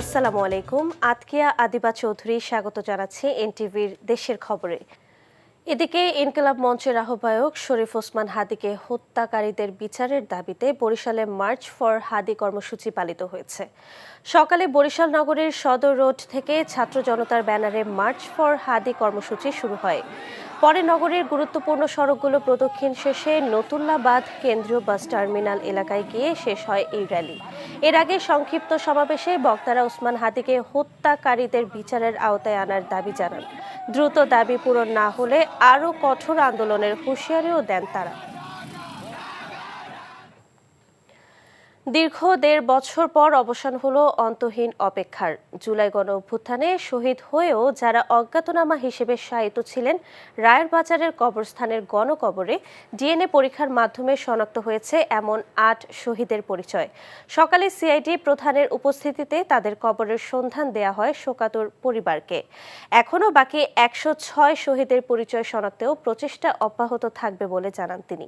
আসসালামু আলাইকুম। আতকিয়া আদিবা চৌধুরী স্বাগত জানাচ্ছি এনটিভির দেশের খবরে। এদিকে ইনকিলাব মঞ্চের আহ্বায়ক শরীফ ওসমান হাদিকে হত্যাকারীদের বিচারের দাবিতে বরিশালে মার্চ ফর হাদি কর্মসূচি পালিত হয়েছে। সকালে বরিশাল নগরের সদর রোড থেকে ছাত্র জনতার ব্যানারে মার্চ ফর হাদি কর্মসূচি শুরু হয়। পরে নগরের গুরুত্বপূর্ণ সড়কগুলো প্রদক্ষিণ শেষে নতুল্লাবাদ কেন্দ্রীয় বাস টার্মিনাল এলাকায় গিয়ে শেষ হয় এই র্যালি। এর আগে সংক্ষিপ্ত সমাবেশে বক্তারা ওসমান হাদিকে হত্যাকারীদের বিচারের আওতায় আনার দাবি জানান। দ্রুত দাবি পূরণ না হলে আরও কঠোর আন্দোলনের হুঁশিয়ারিও দেন তারা। দীর্ঘ দেড় বছর পর অবসান হলো অন্তহীন অপেক্ষার। জুলাই গণ অভ্যুত্থানে শহীদ হয়েও যারা অজ্ঞাতনামা হিসেবে শায়িত ছিলেন রায়ের বাজারের কবরস্থানের গণকবরে ডিএনএ পরীক্ষার মাধ্যমে শনাক্ত হয়েছে এমন আট শহীদের পরিচয়। সকালে সিআইডি প্রধানের উপস্থিতিতে তাদের কবরের সন্ধান দেয়া হয় শোকাতুর পরিবারকে। এখনও বাকি একশো ছয় শহীদের পরিচয় শনাক্তেও প্রচেষ্টা অব্যাহত থাকবে বলে জানান তিনি।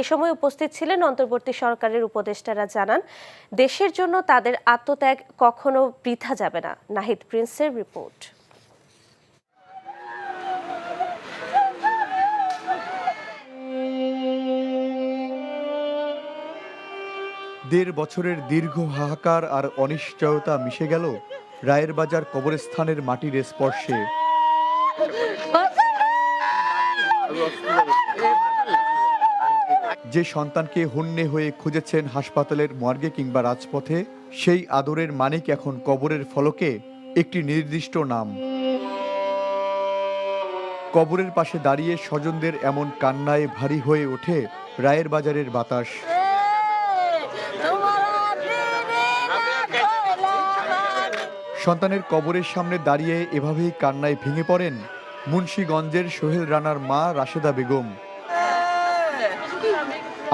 এ সময় উপস্থিত ছিলেন অন্তর্বর্তী সরকারের উপদেষ্টারা জানান দেশের জন্য তাদের আত্মত্যাগ কখনো বৃথা যাবে না। নাহিদ প্রিন্সের রিপোর্ট। দেড় বছরের দীর্ঘ হাহাকার আর অনিশ্চয়তা মিশে গেল রায়ের বাজার কবরস্থানের মাটির স্পর্শে। যে সন্তানকে হন্যে হয়ে খুঁজেছেন হাসপাতালের মর্গে কিংবা রাজপথে, সেই আদরের মানিক এখন কবরের ফলকে একটি নির্দিষ্ট নাম। কবরের পাশে দাঁড়িয়ে স্বজনদের এমন কান্নায় ভারী হয়ে ওঠে রায়ের বাজারের বাতাস। সন্তানের কবরের সামনে দাঁড়িয়ে এভাবেই কান্নায় ভেঙে পড়েন মুন্সীগঞ্জের সোহেল রানার মা রাশেদা বেগম।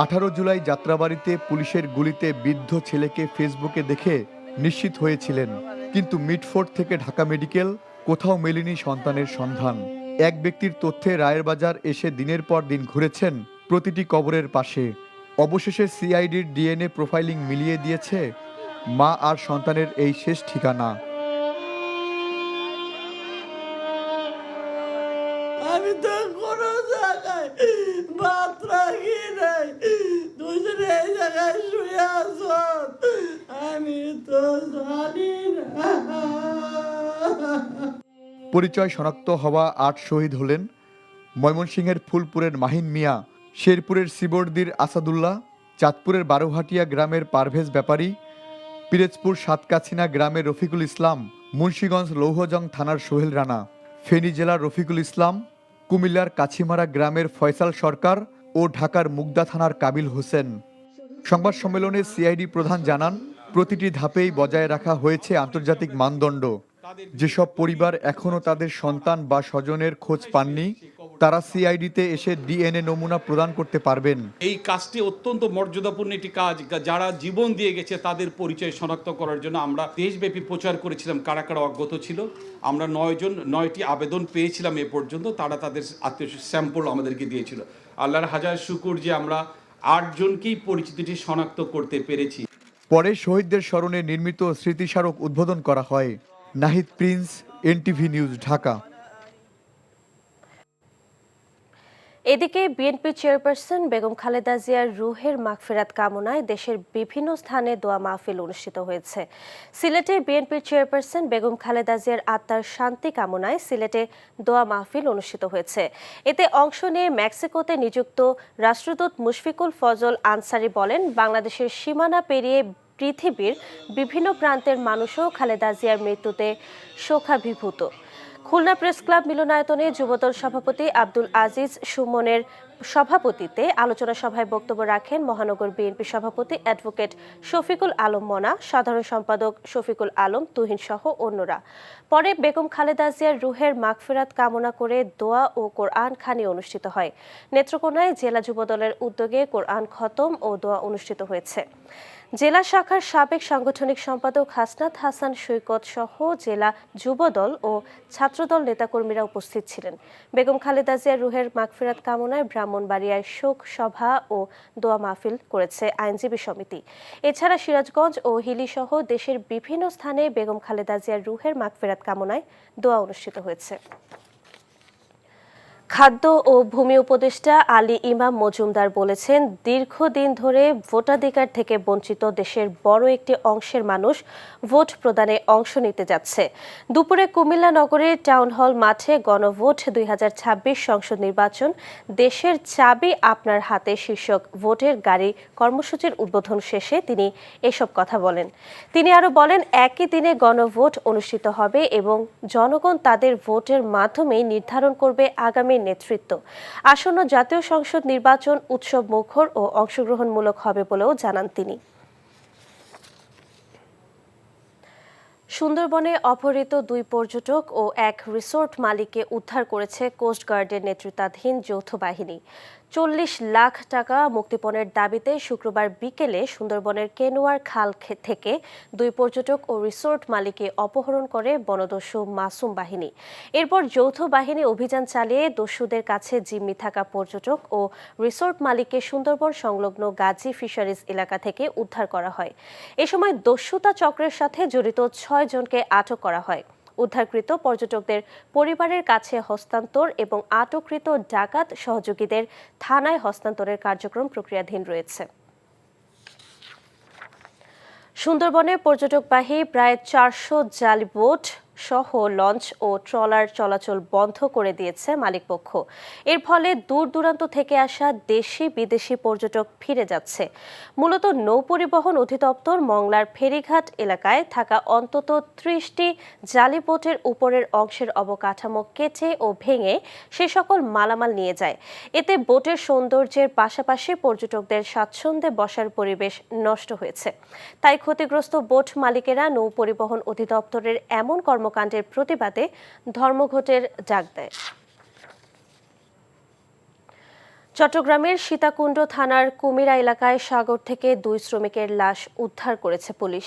আঠারো জুলাই যাত্রাবাড়িতে পুলিশের গুলিতে বৃদ্ধ ছেলেকে ফেসবুকে দেখে নিশ্চিত হয়েছিলেন। কিন্তু মিটফোর্ড থেকে ঢাকা মেডিকেল কোথাও মেলেনি সন্তানের সন্ধান। এক ব্যক্তির তথ্যে রায়ের বাজার এসে দিনের পর দিন ঘুরেছেন প্রতিটি কবরের পাশে। অবশেষে সিআইডির ডিএনএ প্রোফাইলিং মিলিয়ে দিয়েছে মা আর সন্তানের এই শেষ ঠিকানা। আমি তো কোনো জায়গায় পরিচয় শনাক্ত হওয়া আট শহীদ হলেন ময়মনসিংহের ফুলপুরের মাহিন মিয়া, শেরপুরের সিবর্দির আসাদুল্লাহ, চাঁদপুরের বারোহাটিয়া গ্রামের পারভেজ ব্যাপারী, পিরেজপুর সাতকাছিনা গ্রামের রফিকুল ইসলাম, মুন্সীগঞ্জ লৌহজং থানার সোহেল রানা, ফেনী জেলার রফিকুল ইসলাম, কুমিল্লার কাছিমারা গ্রামের ফয়সাল সরকার ও ঢাকার মুগদা থানার কাবিল হোসেন। সংবাদ সম্মেলনে সিআইডি প্রধান জানান, প্রতিটি ধাপেই বজায় রাখা হয়েছে আন্তর্জাতিক মানদণ্ড। যেসব পরিবার এখনও তাদের সন্তান বা স্বজনের খোঁজ পাননি তারা সিআইডিতে এসে ডিএনএ নমুনা প্রদান করতে পারবেন। এই কাজটি অত্যন্ত মর্যাদাপূর্ণ একটি কাজ যারা জীবন দিয়ে গেছে তাদের পরিচয় শনাক্ত করার জন্য আমরা দেশব্যাপী প্রচার করেছিলাম কারা কারা অজ্ঞত ছিল। আমরা নয়জন নয়টি আবেদন পেয়েছিলাম এ পর্যন্ত তারা তাদের আত্মীয় স্যাম্পল আমাদেরকে দিয়েছিল। আল্লাহর হাজার শুকুর যে আমরা আটজনকেই পরিচিতিটি শনাক্ত করতে পেরেছি। পরে শহীদদের স্মরণে নির্মিত স্মৃতিস্মারক উদ্বোধন করা হয়। Nahid Prince, NTV news, Dhaka. এদিকে বিএনপি চেয়ারপারসন বেগম খালেদা জিয়ার রুহের মাগফেরাত কামনায় দেশের বিভিন্ন স্থানে দোয়া মাহফিল অনুষ্ঠিত হয়েছে। সিলেটে বিএনপির চেয়ারপারসন বেগম খালেদা জিয়ার আত্মার শান্তি কামনায় সিলেটে দোয়া মাহফিল অনুষ্ঠিত হয়েছে। এতে অংশ নিয়ে মেক্সিকোতে নিযুক্ত রাষ্ট্রদূত মুশফিকুল ফজল আনসারি বলেন, বাংলাদেশের সীমানা পেরিয়ে পৃথিবীর বিভিন্ন প্রান্তের মানুষও খালেদা জিয়ার মৃত্যুতে শোকাভিভূত। খুলনা প্রেস ক্লাব মিলনায়তনে যুবদল সভাপতি আব্দুল আজিজ সুমনের সভাপতিতে আলোচনা সভায় বক্তব্য রাখেন মহানগর বিএনপি সভাপতি অ্যাডভোকেট শফিকুল আলম মনা, সাধারণ সম্পাদক শফিকুল আলম, তুহিন সহ অন্যরা। পরে বেগম খালেদা জিয়ার রুহের মাগফেরাত কামনা করে দোয়া ও কোরআন খানি অনুষ্ঠিত হয়। নেত্রকোনায় জেলা যুবদলের উদ্যোগে কোরআন খতম ও দোয়া অনুষ্ঠিত হয়েছে। জেলা শাখার সাবেক সাংগঠনিক সম্পাদক হাসনাত হাসান সৈকত সহ জেলা যুবদল ও ছাত্রদল নেতাকর্মীরা উপস্থিত ছিলেন। বেগম খালেদা জিয়ার রুহের মাগফিরাত কামনায় ব্রাহ্মণ ব্রাহ্মণবাড়িয়ায় শোক সভা ও দোয়া মাহফিল করেছে আইনজীবী সমিতি। এছাড়া সিরাজগঞ্জ ও হিলি সহ দেশের বিভিন্ন স্থানে বেগম খালেদা জিয়ার রুহের মাগফেরাত কামনায় দোয়া অনুষ্ঠিত হয়েছে। খাদ্য ও ভূমি উপদেষ্টা আলী ইমাম মজুমদার বলেছেন, দীর্ঘদিন ধরে ভোটাধিকার থেকে বঞ্চিত দেশের বড় একটি অংশের মানুষ ভোট প্রদানে অংশ নিতে যাচ্ছে। দুপুরে কুমিল্লা নগরের টাউন হল মাঠে গণভোট দুই হাজার ছাব্বিশ সংসদ নির্বাচন, দেশের চাবি আপনার হাতে শীর্ষক ভোটের গাড়ি কর্মসূচির উদ্বোধন শেষে তিনি এসব কথা বলেন। তিনি আরও বলেন, একই দিনে গণভোট অনুষ্ঠিত হবে এবং জনগণ তাদের ভোটের মাধ্যমে নির্ধারণ করবে আগামী নেতৃত্ব। আসন্ন জাতীয় সংসদ নির্বাচন উৎসব মুখর ও অংশগ্রহণমূলক হবে বলেও জানান তিনি। সুন্দরবনে অপহৃত দুই পর্যটক ও এক রিসোর্ট মালিককে উদ্ধার করেছে কোস্টগার্ডের নেতৃত্বাধীন যৌথ বাহিনী। চল্লিশ লাখ টাকা মুক্তিপণের দাবিতে শুক্রবার বিকেলে সুন্দরবনের কেনুয়ার খাল থেকে দুই পর্যটক ও রিসোর্ট মালিককে অপহরণ করে বনদস্যু মাসুম বাহিনী। এরপর যৌথ বাহিনী অভিযান চালিয়ে দস্যুদের কাছে জিম্মি থাকা পর্যটক ও রিসোর্ট মালিককে সুন্দরবন সংলগ্ন গাজী ফিশারিজ এলাকা থেকে উদ্ধার করা হয়। এ সময় দস্যুতা চক্রের সাথে জড়িত ছয় জনকে আটক করা হয়। উদ্ধারকৃত পর্যটকদের পরিবারের কাছে হস্তান্তর এবং আটককৃত ডাকাত সহযোগীদের থানায় হস্তান্তরের কার্যক্রম প্রক্রিয়াধীন রয়েছে। সুন্দরবনে পর্যটকবাহী প্রায় চারশো জাল বোট সহ লঞ্চ ও ট্রলার চলাচল বন্ধ করে দিয়েছে মালিকপক্ষ। এর ফলে দূর দূরান্ত থেকে আসা দেশি বিদেশি পর্যটক ফিরে যাচ্ছে। মূলত নৌ পরিবহন অধিদপ্তর মংলার ফেরিঘাট এলাকায় থাকা অন্তত ত্রিশটি জালি বোটের উপরের অংশের অবকাঠামো কেটে ও ভেঙে সে সকল মালামাল নিয়ে যায়। এতে বোটের সৌন্দর্যের পাশাপাশি পর্যটকদের স্বাচ্ছন্দ্যে বসার পরিবেশ নষ্ট হয়েছে। তাই ক্ষতিগ্রস্ত বোট মালিকেরা নৌ পরিবহন অধিদপ্তরের এমন কর্মকাণ্ডের প্রতিবাদে ধর্মঘটের ডাক দেয়। চট্টগ্রামের সীতাকুণ্ড থানার কুমিরা এলাকায় সাগর থেকে দুই শ্রমিকের লাশ উদ্ধার করেছে পুলিশ।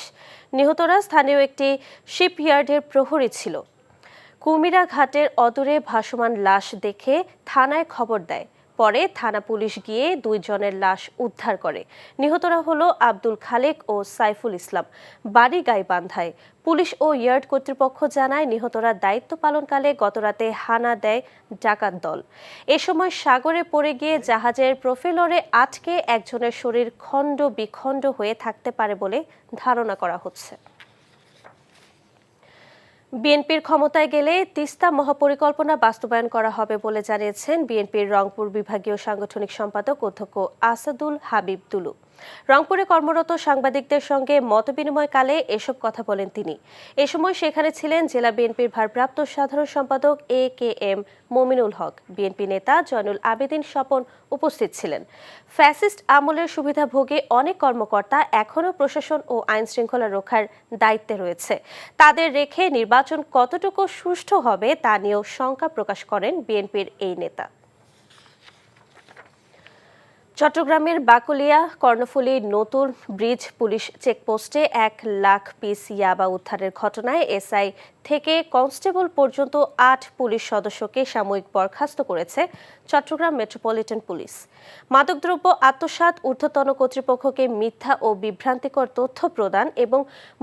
নিহতরা স্থানীয় একটি শিপইয়ার্ডের প্রহরী ছিল। কুমিরা ঘাটের অদূরে ভাসমান লাশ দেখে থানায় খবর দেয় পরে থানা পুলিশ গিয়ে দুইজনের লাশ উদ্ধার করে। নিহতরা হলো আব্দুল খালেক ও সাইফুল ইসলাম। বাড়ি গাইবান্ধায়। পুলিশ ও ইয়ার্ড কর্তৃপক্ষ জানায়, নিহতরা দায়িত্ব পালনকালে গতরাতে হানা দেয় ডাকাত দল। এ সময় সাগরে পড়ে গিয়ে জাহাজের প্রোফেলরে আটকে একজনের শরীর খণ্ড বিখণ্ড হয়ে থাকতে পারে বলে ধারণা করা হচ্ছে। বিএনপির ক্ষমতায় গেলে তিস্তা মহাপরিকল্পনা বাস্তবায়ন করা হবে বলে জানিয়েছেন বিএনপির রংপুর বিভাগীয় সাংগঠনিক সম্পাদক অধ্যক্ষ আসাদুল হাবিব রংপুরে কর্মরত সাংবাদিকদের সঙ্গে মতবিনিময়কালে এসব কথা বলেন তিনি। এ সময় সেখানে ছিলেন জেলা বিএনপির ভারপ্রাপ্ত সাধারণ সম্পাদক A K M Mominul Haque. BNP নেতা জয়নুল আবেদিন স্বপন উপস্থিত ছিলেন। ফ্যাসিস্ট আমলের সুবিধাভোগী অনেক কর্মকর্তা এখনও প্রশাসন ও আইন শৃঙ্খলা রক্ষার দায়িত্বে রয়েছে। তাদের রেখে নির্বাচন কতটুকু সুষ্ঠু হবে তা নিয়েও শঙ্কা প্রকাশ করেন বিএনপির এই নেতা। চট্টগ্রামের বাকুলিয়া কর্ণফুলী নতুন ব্রিজ পুলিশ চেকপোস্টে এক লাখ পিস ইয়াবা উদ্ধারের ঘটনায় এসআই থেকে কনস্টেবল পর্যন্ত আট পুলিশ সদস্যকে সাময়িক বরখাস্ত করেছে চট্টগ্রাম মেট্রোপলিটন পুলিশ। মাদকদ্রব্য, আত্মসাৎ, ঊর্ধ্বতন কর্তৃপক্ষকে মিথ্যা ও বিভ্রান্তিকর তথ্য প্রদান এবং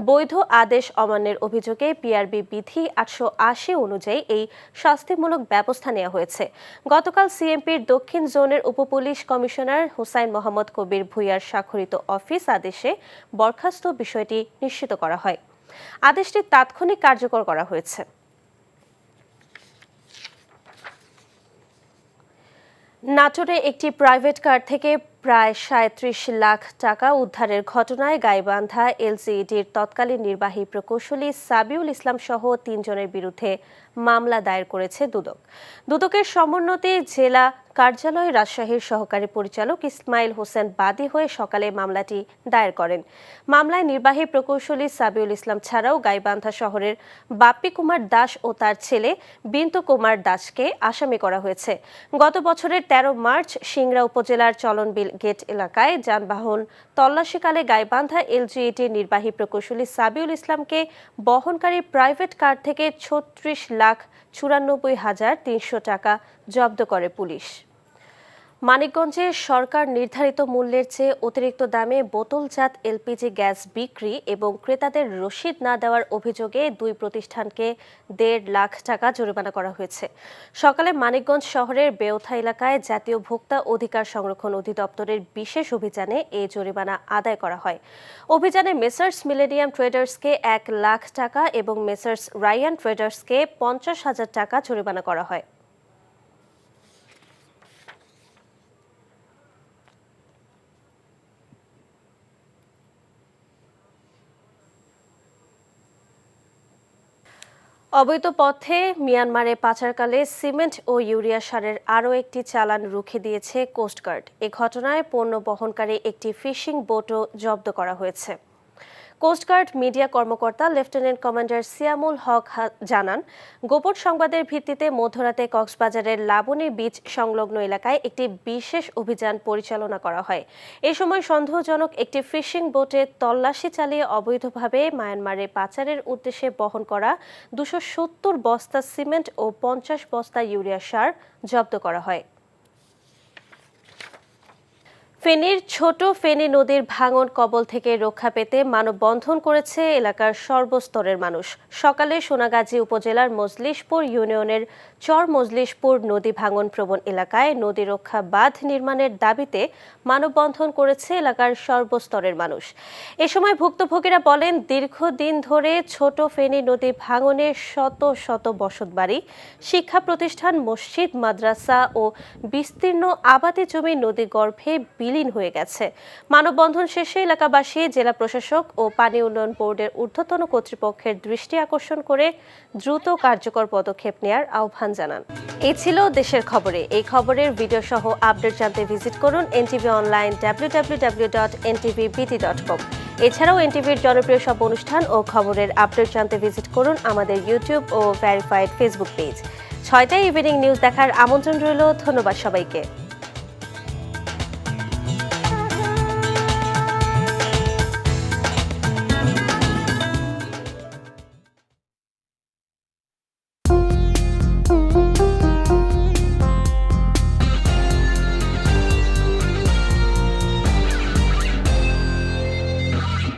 বৈধ আদেশ অমান্যের অভিযোগে পিআরবি বিধি আটশো আশি অনুযায়ী এই শাস্তিমূলক ব্যবস্থা নেওয়া হয়েছে। গতকাল সিএমপির দক্ষিণ জোনের উপপুলিশ কমিশনার হুসাইন মোহাম্মদ কবির ভুইয়ার স্বাক্ষরিত অফিস আদেশে বরখাস্ত বিষয়টি নিশ্চিত করা হয়। আদেশটি তাৎক্ষণিক কার্যকর করা হয়েছে। নাটোরে একটি প্রাইভেট কার থেকে প্রায় সাঁত্রিশ লাখ টাকা উদ্ধারের ঘটনায় গাইবান্ধা এলসিইডির তৎকালীন নির্বাহী প্রকৌশলী সাবিউল ইসলাম সহ তিনজনের বিরুদ্ধে মামলা দায়ের করেছে দুদক। দুদকের সমুন্নতি জেলা কার্যালয় রাজশাহীর সহকারী পরিচালক ইসমাইল হোসেন বাদী হয়ে সকালে মামলাটি দায়ের করেন। মামলায় নির্বাহী প্রকৌশলী সাবিউল ইসলাম ছাড়াও গাইবান্ধা শহরের বাপ্পি কুমার দাস ও তার ছেলে বিন্তু কুমার দাসকে আসামি করা হয়েছে। গত বছরের তেরো মার্চ সিংড়া উপজেলার চলনবিল গেট এলাকায় যানবাহন তল্লাশিকালে গাইবান্ধা এলজিইটির নির্বাহী প্রকৌশলী সাবিউল ইসলামকে বহনকারী প্রাইভেট কার থেকে ছত্রিশ লাখ চুরানব্বই হাজার তিনশো টাকা জব্দ করে পুলিশ। মানিকগঞ্জে সরকার নির্ধারিত মূল্যের চেয়ে অতিরিক্ত দামে বোতলজাত এলপিজি গ্যাস বিক্রি এবং ক্রেতাদের রসিদ না দেওয়ার অভিযোগে দুই প্রতিষ্ঠানকে দেড় লাখ টাকা জরিমানা করা হয়েছে। সকালে মানিকগঞ্জ শহরের বেওথা এলাকায় জাতীয় ভোক্তা অধিকার সংরক্ষণ অধিদপ্তরের বিশেষ অভিযানে এই জরিমানা আদায় করা হয়। অভিযানে মেসার্স মিলেনিয়াম ট্রেডার্সকে এক লাখ টাকা এবং মেসার্স রায়ান ট্রেডার্সকে পঞ্চাশ হাজার টাকা জরিমানা করা হয়। অবৈধ পথে মিয়ানমারে পাচারকালে সিমেন্ট ও ইউরিয়া সারের আরও একটি চালান রুখে দিয়েছে কোস্টগার্ড। এ ঘটনায় পণ্য বহনকারী একটি ফিশিং বোটও জব্দ করা হয়েছে। কোস্টগার্ড মিডিয়া কর্মকর্তা লেফটেন্যান্ট কমান্ডার সিয়ামুল হক জানান, গোপন সংবাদের ভিত্তিতে মধ্যরাতে কক্সবাজারের লাবণী বীচ সংলগ্ন এলাকায় একটি বিশেষ অভিযান পরিচালনা করা হয়। এ সময় সন্দেহজনক একটি ফিশিং বোটে তল্লাশি চালিয়ে অবৈধভাবে মায়ানমারে পাচারের উদ্দেশ্যে বহন করা দুশো বস্তা সিমেন্ট ও পঞ্চাশ বস্তা ইউরিয়া সার জব্দ করা হয়। ফেনীর ছোট ফেনী নদীর ভাঙন কবল থেকে রক্ষা পেতে মানববন্ধন করেছে এলাকার সর্বস্তরের মানুষ। সকালে সোনাগাজী উপজেলার মজলিশপুর ইউনিয়নের চর মজলিশপুর নদী ভাঙন প্রবণ এলাকায় নদী রক্ষা বাঁধ নির্মাণের দাবিতে মানববন্ধন করেছে এলাকার সর্বস্তরের মানুষ। এ সময় ভুক্তভোগীরা বলেন, দীর্ঘদিন ধরে ছোট ফেনী নদী ভাঙনে শত শত বসতবাড়ি, শিক্ষা প্রতিষ্ঠান, মসজিদ, মাদ্রাসা ও বিস্তীর্ণ আবাদি জমি নদী গর্ভে বিলীন হয়ে গেছে। মানববন্ধন শেষে এলাকাবাসী, জেলা প্রশাসক ও পানি উন্নয়ন বোর্ডের ঊর্ধ্বতন কর্তৃপক্ষের দৃষ্টি আকর্ষণ করে দ্রুত কার্যকর পদক্ষেপ নেয়ার আহ্বান জানান। এই ছিল দেশের খবরে। এই খবরের ভিডিও সহ আপডেট জানতে ভিজিট করুন এনটিভি অনলাইন কম। এছাড়াও এনটিভির জনপ্রিয় সব অনুষ্ঠান ও খবরের আপডেট জানতে ভিজিট করুন আমাদের ইউটিউব ও ভেরিফাইড ফেসবুক পেজ। ছয়টায় ইভিনিং নিউজ দেখার আমন্ত্রণ রইল। ধন্যবাদ সবাইকে।